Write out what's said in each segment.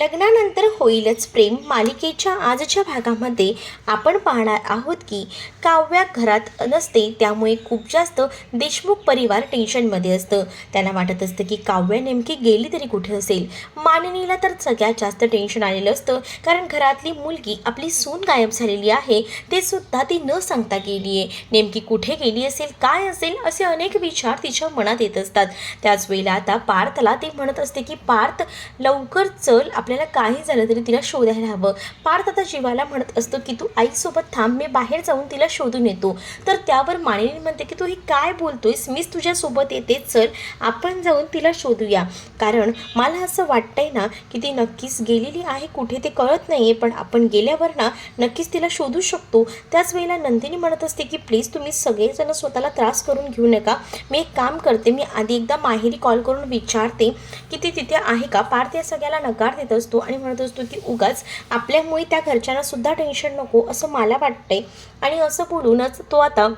लग्नानंतर होईलच प्रेम. मालिकेच्या आजच्या भागामध्ये आपण पाहणार आहोत की काव्या घरात नसते त्यामुळे खूप जास्त देशमुख परिवार टेन्शनमध्ये असतं. त्यांना वाटत असतं की काव्या नेमकी गेली तरी कुठे असेल? मानिनीला तर सगळ्यात जास्त टेन्शन आलेलं असतं कारण घरातली मुलगी आपली सून गायब झालेली आहे ते सुद्धा ती न सांगता गेली आहे नेमकी कुठे गेली असेल काय असेल असे अनेक विचार तिच्या मनात येत असतात. त्याच वेळेला आता पार्थला ते म्हणत असते की पार्थ लवकर चल आपल्याला काही झालं तरी तिला शोधायला हवं. पार्थ आता जीवाला म्हणत असतो की तू आईसोबत थांब मी बाहेर जाऊन तिला शोधून येतो. तर त्यावर मानिनी म्हणते की तू हे काय बोलतोयस? मीच तुझ्यासोबत येते चल आपण जाऊन तिला शोधूया. कारण मला असं वाटतंय ना की ती नक्कीच गेलेली आहे कुठे ते कळत नाही आहे पण आपण गेल्यावर ना नक्कीच तिला शोधू शकतो. त्याच वेळेला नंदिनी म्हणत असते की प्लीज तुम्ही सगळेजण स्वतःला त्रास करून घेऊ नका. मी एक काम करते मी आधी एकदा माहेरी कॉल करून विचारते की ती तिथे आहे का? पार्थ या सगळ्याला नकार देते असतो आणि म्हणत असतो की उगाच आपल्यामुळे त्या घरच्यांना सुद्धा टेन्शन नको असं मला वाटतंय. आणि असं बोलूनच तो आता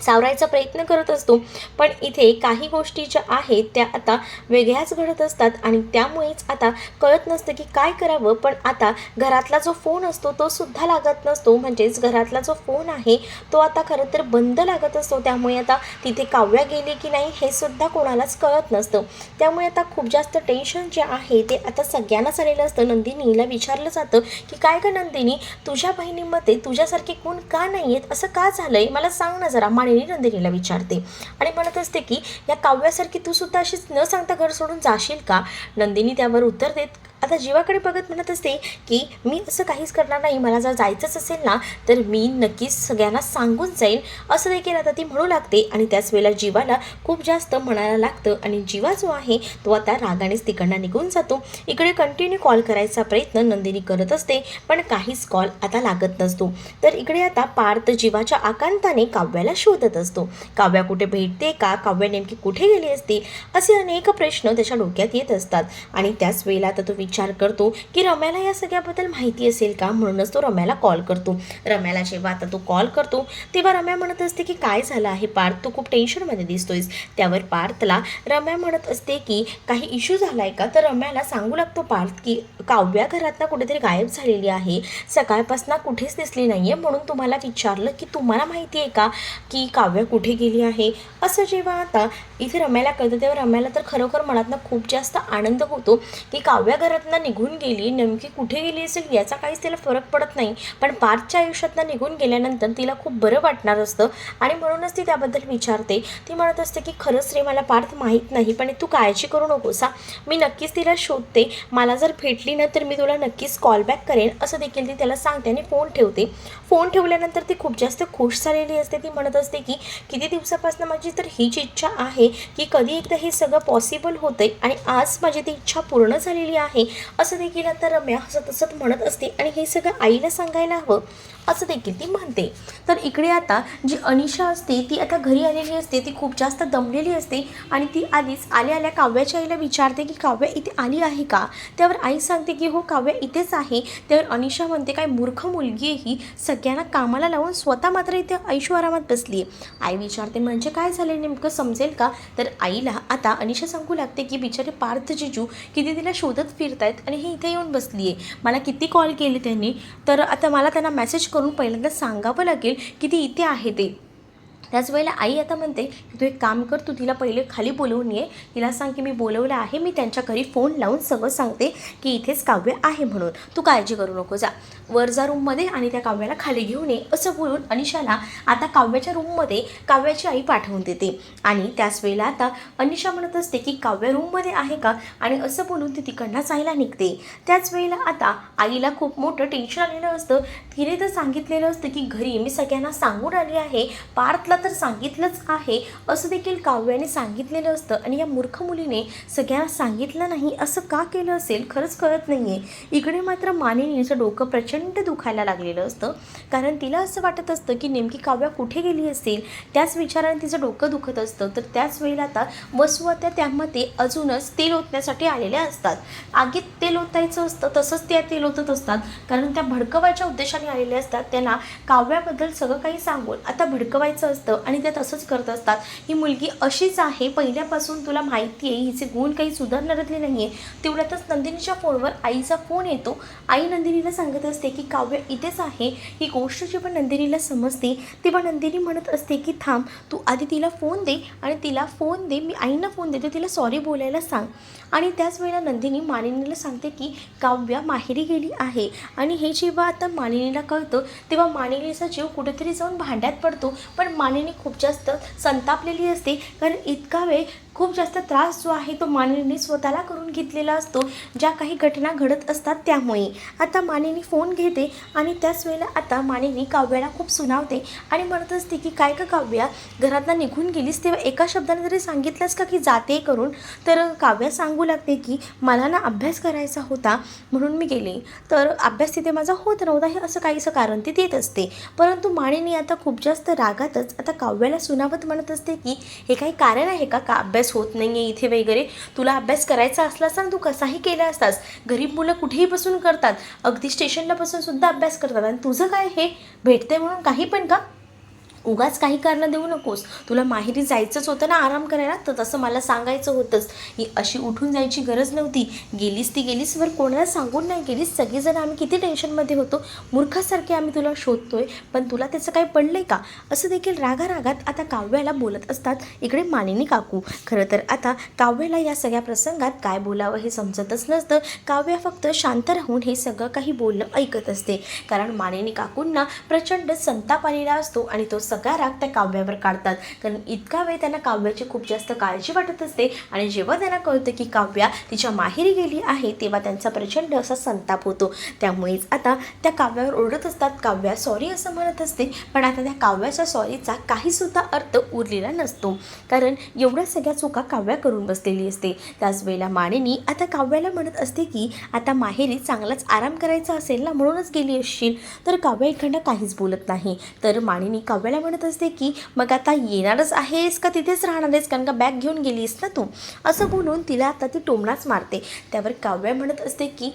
सावरायचा प्रयत्न करत असतो. पण इथे काही गोष्टी ज्या आहेत त्या आता वेगळ्याच घडत असतात आणि त्यामुळेच आता कळत नसतं की काय करावं. पण आता घरातला जो फोन असतो तो सुद्धा लागत नसतो. म्हणजेच घरातला जो फोन आहे तो आता खरं तर बंद लागत असतो. त्यामुळे आता तिथे काव्या गेली की नाही हे सुद्धा कोणालाच कळत नसतं. त्यामुळे आता खूप जास्त टेन्शन जे आहे ते आता सगळ्यांनाच आलेलं असतं. नंदिनीला विचारलं जातं की काय का नंदिनी तुझ्या बहिणीमध्ये तुझ्यासारखे कोण का नाही आहेत असं का झालं आहे मला सांग ना जरा. मानिनी नंदिनीला विचारते. आणि म्हणत असते की या काव्यासारखी तू सुद्धा अशीच न सांगता घर सोडून जाशील का? नंदिनी त्यावर उत्तर देत आता जीवाकडे बघत म्हणत असते की मी असं काहीच करणार नाही. मला जर जायचंच असेल ना तर मी नक्कीच सगळ्यांना सांगून जाईन. असं देखील आता ती म्हणू लागते आणि त्याच वेळेला जीवाला खूप जास्त म्हणायला लागतं आणि जीवा जो आहे तो आता रागानेच तिकडनं निघून जातो. इकडे कंटिन्यू कॉल करायचा प्रयत्न नंदिनी करत असते पण काहीच कॉल आता लागत नसतो. तर इकडे आता पार्थ जीवाच्या आकांताने काव्याला शोधत असतो. काव्या कुठे भेटते का? काव्या नेमकी कुठे गेली असते? असे अनेक प्रश्न त्याच्या डोक्यात येत असतात. आणि त्याच वेळेला आता तो विचार विचार करतो की रम्याला या सगळ्याबद्दल माहिती असेल का? म्हणूनच तो रम्याला कॉल करतो. रम्याला जेव्हा आता तो कॉल करतो तेव्हा रम्या म्हणत असते की काय झालं आहे पार्थ? तू खूप टेन्शनमध्ये दिसतोयस. त्यावर पार्थला रम्या म्हणत असते की काही इश्यू झाला आहे का? तर रम्याला सांगू लागतो पार्थ की काव्या घरातनं कुठेतरी गायब झालेली आहे. सकाळपासून कुठेच दिसली नाही आहे म्हणून तुम्हाला विचारलं की तुम्हाला माहिती आहे का की काव्या कुठे गेली आहे? असं जेव्हा आता इथे रम्याला कळतं तेव्हा रम्याला तर खरोखर मनातनं खूप जास्त आनंद होतो की काव्या आयुष्यातनं निघून गेली नेमकी कुठे गेली असेल याचा काहीच तिला फरक पडत नाही. पण पार्थच्या आयुष्यातनं निघून गेल्यानंतर तिला खूप बरं वाटणार असतं. आणि म्हणूनच ती त्याबद्दल विचारते. ती म्हणत असते की खरंच रे मला पार्थ माहीत नाही पण तू काळजी करू नकोस हा. मी नक्कीच तिला शोधते. मला जर भेटली ना तर मी तुला नक्कीच कॉलबॅक करेन असं देखील ती त्याला सांगते आणि फोन ठेवते. फोन ठेवल्यानंतर ती खूप जास्त खुश झालेली असते. ती म्हणत असते की किती दिवसापासून माझी तर हीच इच्छा आहे की कधी एकदा हे सगळं पॉसिबल होतंय आणि आज माझी ती इच्छा पूर्ण झालेली आहे. असं देखील आता रम्या हसत हसत म्हणत असते आणि हे सगळं आईला सांगायला हवं. असं देखील ती म्हणते. तर इकडे आता जी अनिशा असते ती आता घरी आलेली असते ती खूप जास्त दमलेली असते आणि ती आधीच आल्या आल्या काव्याच्या आईला विचारते की काव्या इथे आली आहे का? त्यावर आई सांगते की हो काव्या इथेच आहे. त्यावर अनिशा म्हणते काय मूर्ख मुलगी आहे ही. सगळ्यांना कामाला लावून स्वतः मात्र इथे ऐश्वरामात बसली आहे. आई विचारते म्हणजे काय झालं नेमकं समजेल का? तर आईला आता अनिशा सांगू लागते की बिचारे पार्थ जिजू किती तिला शोधत फिरतायत आणि हे इथे येऊन बसली आहे मला किती कॉल केले त्यांनी. तर आता मला त्यांना मेसेज करून पहिल्यांदा सांगावं लागेल की ती इथे आहे ते. त्याच वेळेला आई आता म्हणते की तू एक काम कर तू तिला पहिले खाली बोलवून ये. तिला सांग की मी बोलवलं आहे मी त्यांच्या घरी फोन लावून सगळं सांगते की इथेच काव्य आहे म्हणून. तू काळजी करू नको जा. वर जा रूममध्ये आणि त्या काव्याला खाली घेऊन ये असं बोलून अनिशाला आता काव्याच्या रूममध्ये काव्याची आई पाठवून देते. आणि त्याच वेळेला आता अनिशा म्हणत असते की काव्य रूममध्ये आहे का? आणि असं बोलून ती तिकडनं जायला निघते. त्याच वेळेला आता आईला खूप मोठं टेन्शन आलेलं असतं. तिने तर सांगितलेलं असतं की घरी मी सगळ्यांना सांगून आली आहे. पार्थला तर सांगितलंच आहे. असं देखील काव्याने सांगितलेलं असतं. आणि या मूर्ख मुलीने सगळ्यांना सांगितलं नाही असं का केलं असेल? खरंच कळत नाही आहे इकडे मात्र मानिनीचं डोकं प्रचंड दुखायला लागलेलं असतं. कारण तिला असं वाटत असतं की नेमकी काव्या कुठे गेली असेल? त्याच विचाराने तिचं डोकं दुखत असतं. तर त्याच वेळेला आता वसुवात्या त्यामध्ये अजूनच तेल ओतण्यासाठी आलेल्या असतात. आगीत तेल ओतायचं असतं तसंच त्या तेल ओतत असतात. कारण त्या भडकवायच्या उद्देशाने आलेल्या असतात. त्यांना काव्याबद्दल सगळं काही सांगून आता भडकवायचं असतं. असतं आणि ते तसंच करत असतात. ही मुलगी अशीच आहे पहिल्यापासून तुला माहिती आहे हिचे गुण काही सुधारणाऱ्यातले नाही आहे तेवढ्यातच नंदिनीच्या फोनवर आईचा फोन येतो. आई नंदिनीला सांगत असते की काव्य इथेच आहे. ही गोष्ट जेव्हा नंदिनीला समजते तेव्हा नंदिनी म्हणत असते की थांब तू आधी तिला फोन दे आणि तिला फोन दे मी आईंना फोन देते तिला सॉरी बोलायला सांग. आणि त्याच वेळेला नंदिनी मानिनीला सांगते की काव्या माहेरी गेली आहे. आणि हे जेव्हा आता मानिनीला कळतं तेव्हा मानिनीचा जीव कुठेतरी जाऊन भांड्यात पडतो. पण मानिनी खूप जास्त संतापलेली असते. कारण इतका वेळ खूप जास्त त्रास जो आहे तो मानिनीने स्वतःला करून घेतलेला असतो. ज्या काही घटना घडत असतात त्यामुळे. आता मानिनी फोन घेते आणि त्याच वेळेला आता मानिनी काव्याला खूप सुनावते आणि म्हणत असते की काय का काव्या? घरातला निघून गेलीस तेव्हा एका शब्दाने जरी सांगितलंस का की जाते करून? तर काव्या सांगू लागते की मला ना अभ्यास करायचा होता म्हणून मी गेले. तर अभ्यास तिथे माझा होत नव्हता हे असं काहीसं कारण ती देत असते. परंतु मानिनी आता खूप जास्त रागातच आता काव्याला सुनावत म्हणत असते की हे काही कारण आहे का? का अभ्यास होत नाही आहे इथे वगैरे. तुला अभ्यास करायचा असला सांग तू कसाही केला असतास. गरीब मुलं कुठेही बसून करतात. अगदी स्टेशनला बसून सुद्धा अभ्यास करतात. आणि तुझं काय हे? भेटते म्हणून काही पण का? उगाच काही कारणं देऊ नकोस. तुला माहेरी जायचंच होतं ना आराम करायला तर तसं मला सांगायचं होतंच. ही अशी उठून जायची गरज नव्हती. गेलीस ती गेलीस वर कोणाला सांगून नाही गेलीस. सगळेजण आम्ही किती टेन्शनमध्ये होतो. मूर्खासारखे आम्ही तुला शोधतोय पण तुला त्याचं काही पडलं आहे का? असं देखील रागारागात आता काव्याला बोलत असतात इकडे मानिनी काकू. खरं तर आता काव्याला या सगळ्या प्रसंगात काय बोलावं हे समजतच नसतं. काव्या फक्त शांत राहून हे सगळं काही बोलणं ऐकत असते. कारण मानिनी काकूंना प्रचंड संताप आलेला असतो आणि तो सगळा राग त्या काव्यावर काढतात. कारण इतका वेळ त्यांना काव्याची खूप जास्त काळजी वाटत असते आणि जेव्हा त्यांना कळतं की काव्या तिच्या माहेरी गेली आहे तेव्हा त्यांचा प्रचंड असा संताप होतो. त्यामुळेच आता त्या काव्यावर ओरडत असतात. काव्या सॉरी असं म्हणत असते पण आता त्या काव्याच्या सॉरीचा काहीसुद्धा अर्थ उरलेला नसतो. कारण एवढ्या सगळ्या चुका काव्या करून बसलेली असते. त्याच वेळेला मानिनी आता काव्याला म्हणत असते की आता माहेरी चांगलाच आराम करायचा असेल ना म्हणूनच गेली असशील. तर काव्या इकडनं काहीच बोलत नाही. तर मानिनी काव्याला म्हणत असते की मग आता येणारच आहेस का तिथेच राहणार आहेस कारण का बॅग घेऊन गेलीस ना तू? असं बोलून तिला आता ती टोमणाच मारते. त्यावर काव्या म्हणत असते की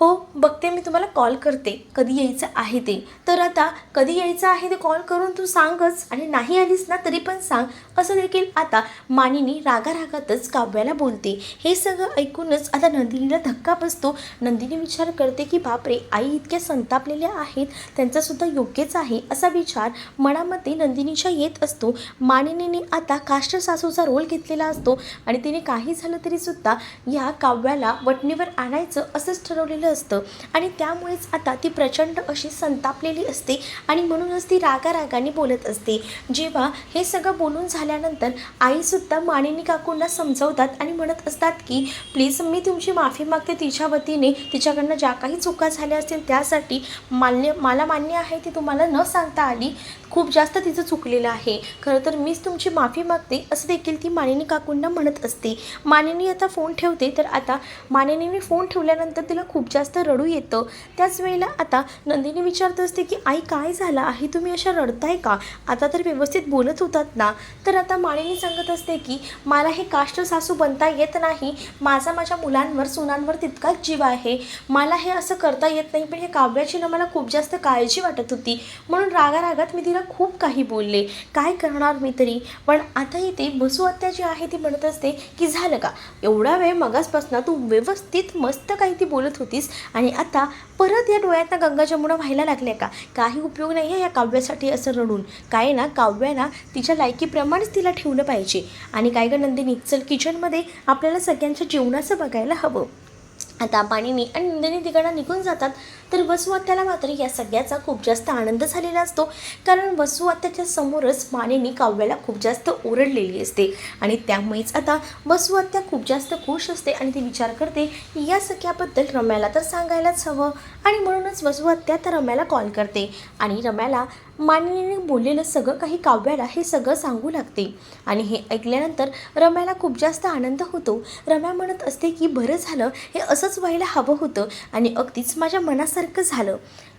हो बघते मी तुम्हाला कॉल करते. कधी यायचं आहे ते? तर आता कधी यायचं आहे ते कॉल करून तू सांगच. आणि नाही आलीस ना तरी पण सांग. असं देखील आता मानिनी रागारागातच काव्याला बोलते. हे सगळं ऐकूनच आता नंदिनीला धक्का बसतो. नंदिनी विचार करते की बापरे आई इतक्या संतापलेल्या आहेत. त्यांचासुद्धा योग्यच आहे असा विचार मनामध्ये नंदिनीच्या येत असतो. मानिनीने आता काष्ट सासूचा रोल घेतलेला असतो आणि तिने काही झालं तरीसुद्धा या काव्याला वटणीवर आणायचं असंच ठरवलेलं असतं. आणि त्यामुळेच आता ती प्रचंड अशी संतापलेली असते आणि म्हणूनच ती रागारागाने बोलत असते. जेव्हा हे सगळं बोलून झालं झाल्यानंतर आईसुद्धा मानिनी काकूंना समजवतात आणि म्हणत असतात की प्लीज मी तुमची माफी मागते तिच्या वतीने. तिच्याकडनं ज्या काही चुका झाल्या असतील त्यासाठी मान्य मला मान्य आहे ती तुम्हाला न सांगता आली. खूप जास्त तिचं चुकलेलं आहे. खरं तर मीच तुमची माफी मागते असं देखील ती मानिनी काकूंना म्हणत असते. मानिनी आता फोन ठेवते तर आता मानिनीने फोन ठेवल्यानंतर तिला खूप जास्त रडू येतं. त्याच वेळेला आता नंदिनी विचारत असते की आई काय झालं? आहे तुम्ही अशा रडताय का? आता तर व्यवस्थित बोलत होतात ना. तर आता माळीने सांगत असते की मला हे काष्ट सासू बनता येत नाही. माझा माझ्या मुलांवर सुनांवर तितकाच जीव आहे. मला हे असं करता येत नाही पण हे काव्याची ना मला खूप जास्त काळजी वाटत होती. म्हणून रागारागात मी तिला खूप काही बोलले. काय करणार मी तरी? पण आता इथे बसुआत्या जी आहे ती म्हणत असते की झालं का? एवढा वेळ मगासपासून तू व्यवस्थित मस्त काही ती बोलत होतीस. आणि आता परत या डोळ्यातनं गंगा जमुना व्हायला लागल्या का? काही उपयोग नाही आहे या काव्यासाठी असं रडून. काय ना काव्याना तिच्या लायकीप्रमाणे लायकीप्रमाणेच तिला ठेवलं पाहिजे. आणि काय गं नंदिनी चल किचनमध्ये आपल्याला सगळ्यांच्या जेवणाचं बघायला हवं. आता पाणीनी आणि नंदिनी तिकडं निघून जातात. तर वसुआत्याला मात्र या सगळ्याचा खूप जास्त आनंद झालेला असतो. कारण वसुआत्याच्या समोरच मानेनी काव्याला खूप जास्त ओरडलेली असते. आणि त्यामुळेच आता वसुआत्या खूप जास्त खुश असते आणि ती विचार करते या सगळ्याबद्दल रम्याला तर सांगायलाच हवं. आणि म्हणूनच वसुआत्या तर रम्याला कॉल करते. आणि रम्याला मानिनीने बोललेलं सगळं काही काव्याला हे सगळं सांगू लागते. आणि हे ऐकल्यानंतर रम्याला खूप जास्त आनंद होतो. रम्या म्हणत असते की बरं झालं हे असंच व्हायला हवं होतं. आणि अगदीच माझ्या मनासारखं झालं.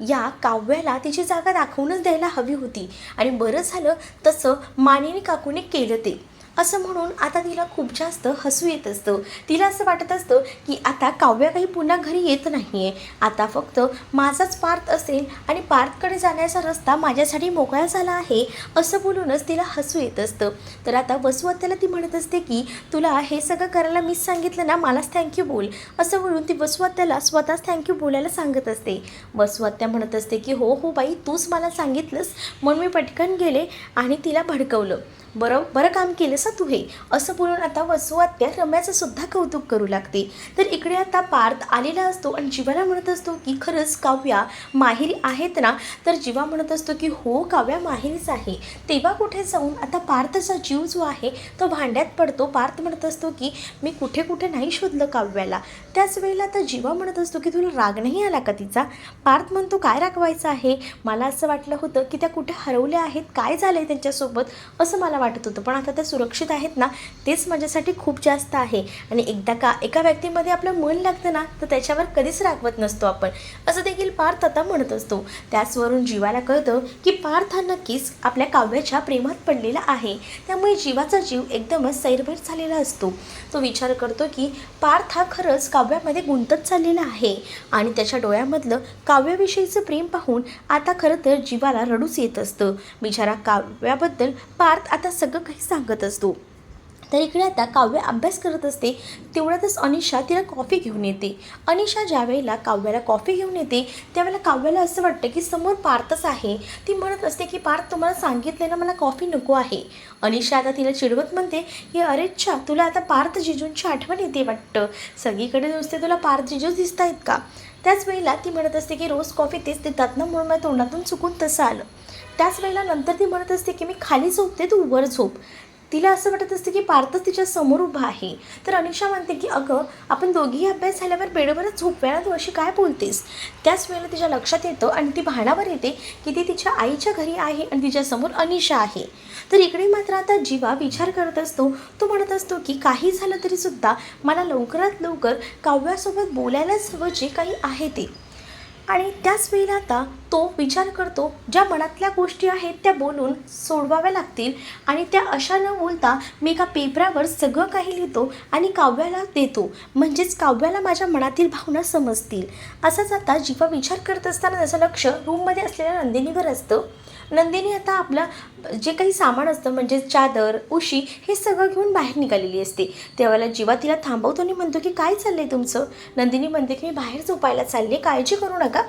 या काव्याला तिची जागा दाखवूनच द्यायला हवी होती. आणि बरं झालं तसं मानिनी काकूने केलं ते. असं म्हणून आता तिला खूप जास्त हसू येत असतं. तिला असं वाटत असतं की आता काव्या काही पुन्हा घरी येत नाही आहे आता फक्त माझाच पार्थ असेल आणि पार्थकडे जाण्याचा रस्ता माझ्यासाठी मोकळा झाला आहे असं बोलूनच तिला हसू येत असतं. तर आता वसुहत्याला ती म्हणत असते की तुला हे सगळं करायला मीच सांगितलं ना मलाच थँक्यू बोल. असं म्हणून ती वसुहत्याला स्वतःच थँक्यू बोलायला सांगत असते. वसुहत्या म्हणत असते की हो हो बाई तूच मला सांगितलंस. म्हणून मी पटकन गेले आणि तिला भडकवलं. बरं बरं काम केलंस तू हे. असं बोलून आता वसुहत्या रम्याचं सुद्धा कौतुक करू लागते. तर इकडे आता पार्थ आलेला असतो आणि जीवाला म्हणत असतो की खरंच काव्या माहेरी आहेत ना? तर जीवा म्हणत असतो की हो काव्या माहेरीच आहे. तेव्हा कुठे जाऊन आता पार्थचा जीव जो आहे तो भांड्यात पडतो. पार्थ म्हणत असतो की मी कुठे कुठे नाही शोधलं काव्याला. त्याच वेळेला आता जीवा म्हणत असतो की तुला राग नाही आला का तिचा? पार्थ म्हणतो काय रागवायचं आहे? मला असं वाटलं होतं की त्या कुठे हरवल्या आहेत. काय झालं आहे त्यांच्यासोबत? असं मला वाटतं वाटत होतं. पण आता त्या सुरक्षित आहेत ना तेच माझ्यासाठी खूप जास्त आहे. आणि एकदा का एका व्यक्तीमध्ये आपलं मन लागतं ना तर त्याच्यावर कधीच रागवत नसतो आपण. असं देखील पार्थ आता म्हणत असतो. त्याचवरून जीवाला कळतं की पार्थ हा नक्कीच आपल्या काव्याच्या प्रेमात पडलेला आहे. त्यामुळे जीवाचा जीव एकदमच सैरभैर झालेला असतो. तो विचार करतो की पार्थ हा खरंच काव्यामध्ये गुंतत चाललेला आहे. आणि त्याच्या डोळ्यामधलं काव्याविषयीचं प्रेम पाहून आता खरं तर जीवाला रडूच येत असतं. बिचारा काव्याबद्दल पार्थ आता सगळं काही सांगत असतो तर इकडे आता काव्य अभ्यास करत असते तेवढ्यातच अनिशा तिला कॉफी घेऊन येते. अनिशा ज्या वेळेला काव्याला कॉफी घेऊन येते त्यावेळेला काव्याला असं वाटतं की समोर पार्थच आहे. ती म्हणत असते की पार्थ तुम्हाला सांगितले ना मला कॉफी नको आहे. अनिशा आता तिला चिडवत म्हणते की अरेच्छा तुला आता पार्थ जिजूंची आठवण येते वाटतं. सगळीकडे नुसते तुला पार्थ जिजूच दिसत आहेत का? त्याच वेळेला ती म्हणत असते की रोज कॉफी तेच देतात ना म्हणून माझ्या तोंडातून चुकून तसं आलं. त्याच वेळेला नंतर ती म्हणत असते की मी खाली झोपते तू वर झोप. तिला असं वाटत असते की पार्थच तिच्या समोर उभा आहे. तर अनिशा म्हणते की अगं आपण दोघीही अभ्यास झाल्यावर बेडवरच झोप वेळा तू अशी काय बोलतेस? त्याच वेळेला तिच्या लक्षात येतं आणि ती भानावर येते की ती तिच्या आईच्या घरी आहे आणि तिच्यासमोर अनिशा आहे. तर इकडे मात्र आता जीवा विचार करत असतो. तो म्हणत असतो की काही झालं तरीसुद्धा मला लवकरात लवकर काव्यासोबत बोलायलाच हवं जे काही आहे ते. आणि त्याच वेळेला आता तो विचार करतो ज्या मनातल्या गोष्टी आहेत त्या बोलून सोडवाव्या लागतील. आणि त्या अशा न बोलता मी एका पेपरावर सगळं काही लिहितो आणि काव्याला देतो. म्हणजेच काव्याला माझ्या मनातील भावना समजतील. असंच आता जीवा विचार करत असताना त्याचं लक्ष रूममध्ये असलेल्या नंदिनीवर असतं. नंदिनी आता आपलं जे काही सामान असतं म्हणजे चादर उशी हे सगळं घेऊन बाहेर निघालेली असते. तेव्हाला जीवा तिला थांबवतो आणि म्हणतो की काय चाललं आहे तुमचं? नंदिनी म्हणते की मी बाहेर झोपायला चालले काळजी करू नका.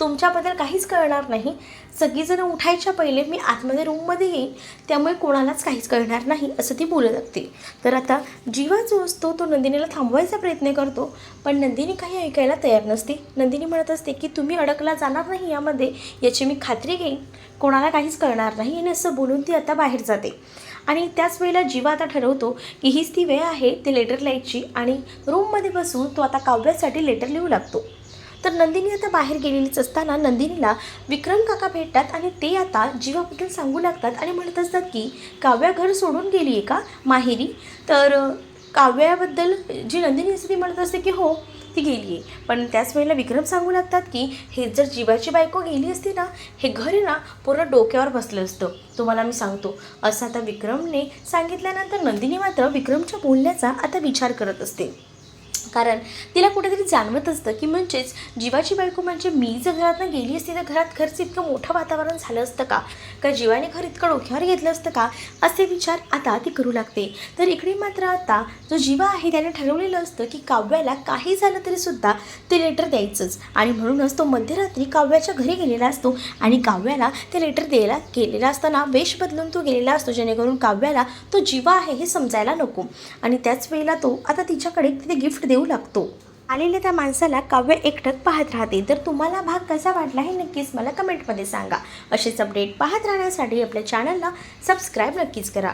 तुमच्याबद्दल काहीच कळणार नाही. सगळीजणं उठायच्या पहिले मी आतमध्ये रूममध्ये येईन त्यामुळे कोणालाच काहीच कळणार नाही असं ती बोलत असते. तर आता जीवा जो असतो तो नंदिनीला थांबवायचा प्रयत्न करतो पण नंदिनी काही ऐकायला तयार नसते. नंदिनी म्हणत असते की तुम्ही अडकला जाणार नाही यामध्ये याची मी खात्री घेईन. कोणाला काहीच कळणार नाही. आणि असं बोलून ती आता बाहेर जाते. आणि त्याच वेळेला जीवा आता ठरवतो की हीच ती वेळ आहे ते लेटर लिहायची आणि रूममध्ये बसून तो आता काव्यासाठी लेटर लिहू लागतो. तर नंदिनी आता बाहेर गेलेलीच असताना नंदिनीला विक्रम काका भेटतात आणि ते आता जीवाबद्दल सांगू लागतात आणि म्हणत असतात की काव्या घर सोडून गेली आहे का माहेरी? तर काव्याबद्दल जी नंदिनी असते ती म्हणत असते की हो ती गेली आहे. पण त्याच वेळेला विक्रम सांगू लागतात की हे जर जीवाची बायको गेली असती ना हे घर ना पूर्ण डोक्यावर बसलं असतं. तुम्हाला मी सांगतो. असं आता विक्रमने सांगितल्यानंतर नंदिनी मात्र विक्रमच्या बोलण्याचा आता विचार करत असते. कारण तिला कुठेतरी जाणवत असतं की म्हणजेच जीवाची बायको म्हणजे मी जर घरातनं गेली असती तर घरात घरचं इतकं मोठं वातावरण झालं असतं का? का जीवाने घर इतकं डोक्यावर घेतलं असतं का? असे विचार आता ती करू लागते. तर इकडे मात्र आता जो जीवा आहे त्याने ठरवलेलं असतं की काव्याला काही झालं तरी सुद्धा ते लेटर द्यायचंच. आणि म्हणूनच तो मध्यरात्री काव्याच्या घरी गेलेला असतो आणि काव्याला ते लेटर द्यायला गेलेला असताना वेश बदलून तो गेलेला असतो. जेणेकरून काव्याला तो जीवा आहे हे समजायला नको. आणि त्याच वेळेला तो आता तिच्याकडे तिथे गिफ्ट दे देऊ लागतो. आलेल्या त्या माणसाला काव्य एकटक पाहत राहते. तर तुम्हाला भाग कसा वाटला हे नक्कीच मला कमेंटमध्ये सांगा. असेच अपडेट पाहत राहण्यासाठी आपल्या चॅनलला सबस्क्राईब नक्कीच करा.